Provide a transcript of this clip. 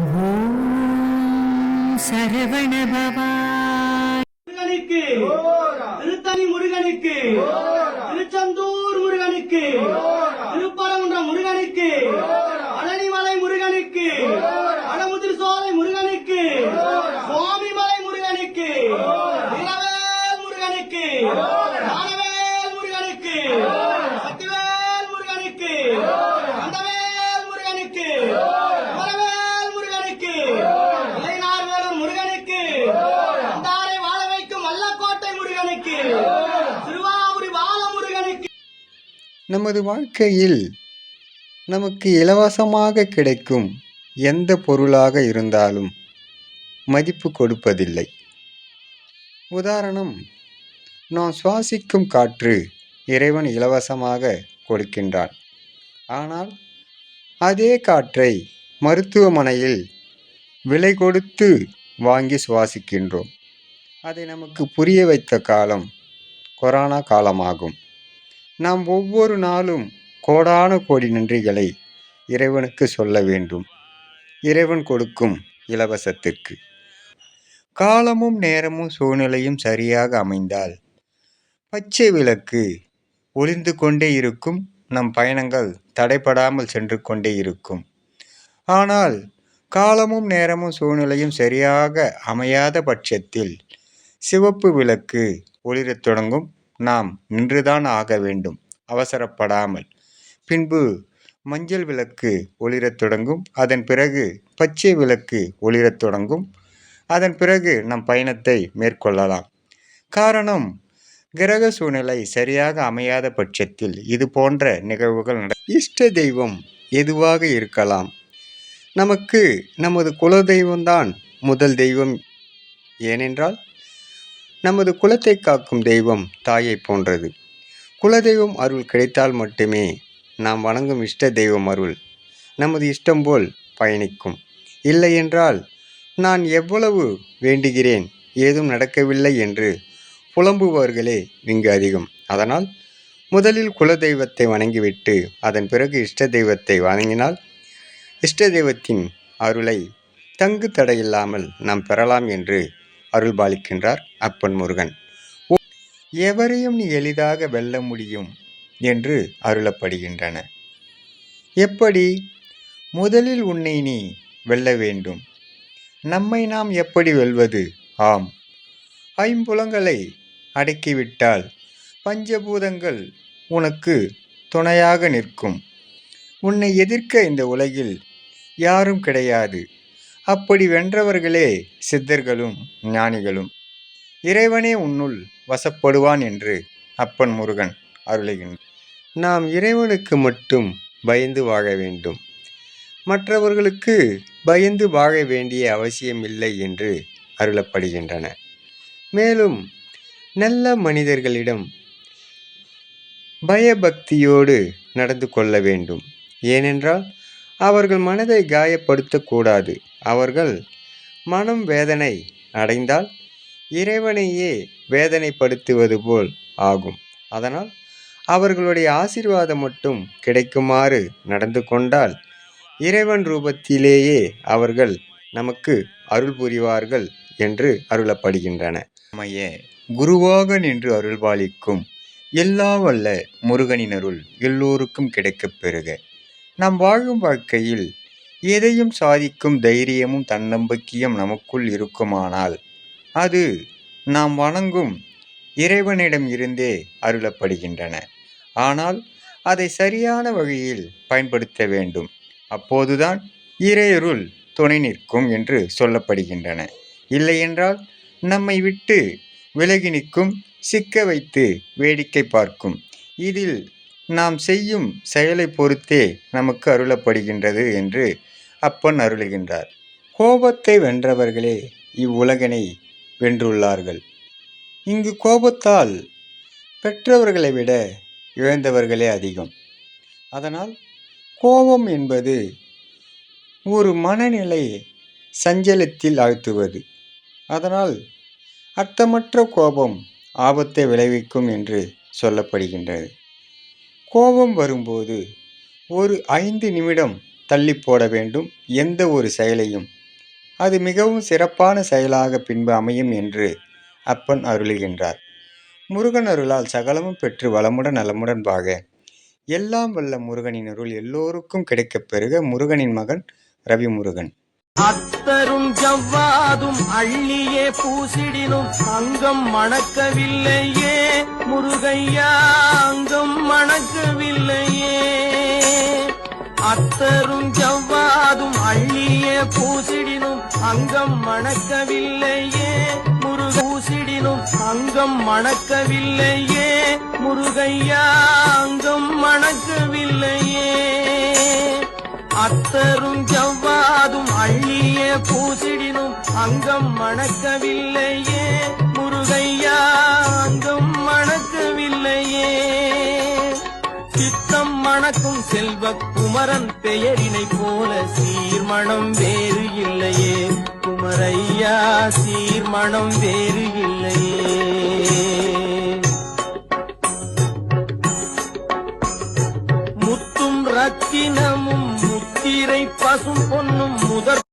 ஓம் சரவண பவாய் முருகனுக்கு திருத்தணி முருகனுக்கு திருச்செந்தூர் முருகனுக்கு திருப்பரங்குன்றம் முருகனுக்கு பழனிமலை முருகனுக்கு வடமுதிர் சோலை முருகனுக்கு சுவாமிமலை முருகனுக்கு வீரவேல் முருகனுக்கு ஞானவேல் முருகனுக்கு சக்திவேல் முருகனுக்கு கந்தவேல் முருகனுக்கு குமரவேல் முருகனுக்கு இளைஞர் முருகனுக்கு அந்தாரை வாழ வைக்கும் வல்லக்கோட்டை முருகனுக்கு திருவாபுரி பால முருகனுக்கு நமது வாழ்க்கையில் நமக்கு இலவசமாக கிடைக்கும் எந்த பொருளாக இருந்தாலும் மதிப்பு கொடுப்பதில்லை. உதாரணம் நாம் சுவாசிக்கும் காற்று இறைவன் இலவசமாக கொடுக்கின்றான். ஆனால் அதே காற்றை மருத்துவமனையில் விலை கொடுத்து வாங்கி சுவாசிக்கின்றோம். அதை நமக்கு புரிய வைத்த காலம் கொரோனா காலமாகும். நாம் ஒவ்வொரு நாளும் கோடான கோடி நன்றிகளை இறைவனுக்கு சொல்ல வேண்டும். இறைவன் கொடுக்கும் இலவசத்திற்கு. காலமும் நேரமும் சூழ்நிலையும் சரியாக அமைந்தால் பச்சை விளக்கு ஒளிந்து கொண்டே இருக்கும் நம் பயணங்கள் தடைபடாமல் சென்று கொண்டே இருக்கும். ஆனால் காலமும் நேரமும் சூழ்நிலையும் சரியாக அமையாத பட்சத்தில் சிவப்பு விளக்கு ஒளிரத் தொடங்கும். நாம் நின்றுதான் ஆக வேண்டும். அவசரப்படாமல். பின்பு மஞ்சள் விளக்கு ஒளிரத் தொடங்கும். அதன் பிறகு பச்சை விளக்கு ஒளிரத் தொடங்கும். அதன் பிறகு நம் பயணத்தை மேற்கொள்ளலாம். காரணம் கிரக சூழ்நிலை சரியாக அமையாத பட்சத்தில் இது போன்ற நிகழ்வுகள் நட இஷ்ட தெய்வம் எதுவாக இருக்கலாம்? நமக்கு நமது குல தெய்வம்தான் முதல் தெய்வம். ஏனென்றால் நமது குலத்தை காக்கும் தெய்வம் தாயை போன்றது. குலதெய்வம் அருள் கிடைத்தால் மட்டுமே நாம் வணங்கும் இஷ்ட தெய்வம் அருள் நமது இஷ்டம் போல் பயணிக்கும். இல்லையென்றால் நான் எவ்வளவு வேண்டுகிறேன் ஏதும் நடக்கவில்லை என்று புலம்புபவர்களே இங்கு அதிகம். அதனால் முதலில் குலதெய்வத்தை வணங்கிவிட்டு அதன் பிறகு இஷ்ட தெய்வத்தை வணங்கினால் இஷ்ட தெய்வத்தின் அருளை தங்கு தடையில்லாமல் நாம் பெறலாம் என்று அருள்பாலிக்கின்றார் அப்பன் முருகன். எவரையும் நீ எளிதாக வெல்ல முடியும் என்று அருளப்படுகின்றன. எப்படி? முதலில் உன்னை நீ வெல்ல வேண்டும். நம்மை நாம் எப்படி வெல்வது? ஆம். ஐம்புலங்களை அடக்கிவிட்டால் பஞ்சபூதங்கள் உனக்கு துணையாக நிற்கும். உன்னை எதிர்க்க இந்த உலகில் யாரும் கிடையாது. அப்படி வென்றவர்களே சித்தர்களும் ஞானிகளும் இறைவனே உன்னுள் வசப்படுவான் என்று அப்பன் முருகன் அருளுகின்றான் நாம் இறைவனுக்கு மட்டும் பயந்து வாழ வேண்டும். மற்றவர்களுக்கு பயந்து வாழ வேண்டிய அவசியமில்லை என்று அருளப்படுகின்றன. மேலும் நல்ல மனிதர்களிடம் பயபக்தியோடு நடந்து கொள்ள வேண்டும். ஏனென்றால் அவர்கள் மனதை காயப்படுத்தக்கூடாது. அவர்கள் மனம் வேதனை அடைந்தால் இறைவனையே வேதனைப்படுத்துவது போல் ஆகும். அதனால் அவர்களுடைய ஆசீர்வாதம் மட்டும் கிடைக்குமாறு நடந்து கொண்டால் இறைவன் ரூபத்திலேயே அவர்கள் நமக்கு அருள் புரிவார்கள் என்று அருளப்படுகின்றன. அமைய குருவாக நின்று அருள்பாலிக்கும் எல்லா வல்ல முருகனின் அருள் எல்லோருக்கும் கிடைக்கப் பெறுக. நாம் வாழும் வாழ்க்கையில் எதையும் சாதிக்கும் தைரியமும் தன்னம்பிக்கையும் நமக்குள் இருக்குமானால் அது நாம் வணங்கும் இறைவனிடம் இருந்தே அருளப்படுகின்றன. ஆனால் அதை சரியான வழியில் பயன்படுத்த வேண்டும். அப்போதுதான் இறையருள் துணை நிற்கும் என்று சொல்லப்படுகின்றன. இல்லையென்றால் நம்மை விட்டு விலகி நிற்கும் சிக்க வைத்து வேடிக்கை பார்க்கும். இதில் நாம் செய்யும் செயலை பொறுத்தே நமக்கு அருளப்படுகின்றது என்று அப்பன் அருளுகின்றார். கோபத்தை வென்றவர்களே இவ்வுலகினை வென்றுள்ளார்கள். இங்கு கோபத்தால் பெற்றவர்களை விட இழந்தவர்களே அதிகம். அதனால் கோபம் என்பது ஒரு மனநிலை சஞ்சலத்தில் ஆழ்த்துவது. அதனால் அர்த்தமற்ற கோபம் ஆபத்தை விளைவிக்கும் என்று சொல்லப்படுகின்றது. கோபம் வரும்போது ஒரு ஐந்து நிமிடம் தள்ளி போட வேண்டும் எந்த ஒரு செயலையும். அது மிகவும் சிறப்பான செயலாக பின்பு அமையும் என்று அப்பன் அருளுகின்றார். முருகன் அருளால் சகலமும் பெற்று வளமுடன் நலமுடன் வாக. எல்லாம் வல்ல முருகனின் அருள் எல்லோருக்கும் கிடைக்கப் பெறுக. முருகனின் மகன் ரவி முருகன் அத்தரும் ஜவ்வாதும் அள்ளியே பூசிடினும் அங்கம் மணக்கவில்லையே. முருகையா அங்கம் மணக்கவில்லையே. அத்தரும் ஜவ்வாதும் அள்ளியே பூசிடினும் அங்கம் மணக்கவில்லையே. முருகூசிடினும் அங்கம் மணக்கவில்லையே. முருகையா அங்கம் மணக்கவில்லை அத்தரும் ஜவ்வாதும் அள்ளிய பூசிடினும் அங்கம் மணக்கவில்லையே. முருகையா அங்கம் மணக்கவில்லையே. சித்தம் மணக்கும் செல்வ குமரன் பெயரினை போல சீர்மணம் வேறு இல்லையே. குமரையா சீர்மணம் வேறு இல்லையே.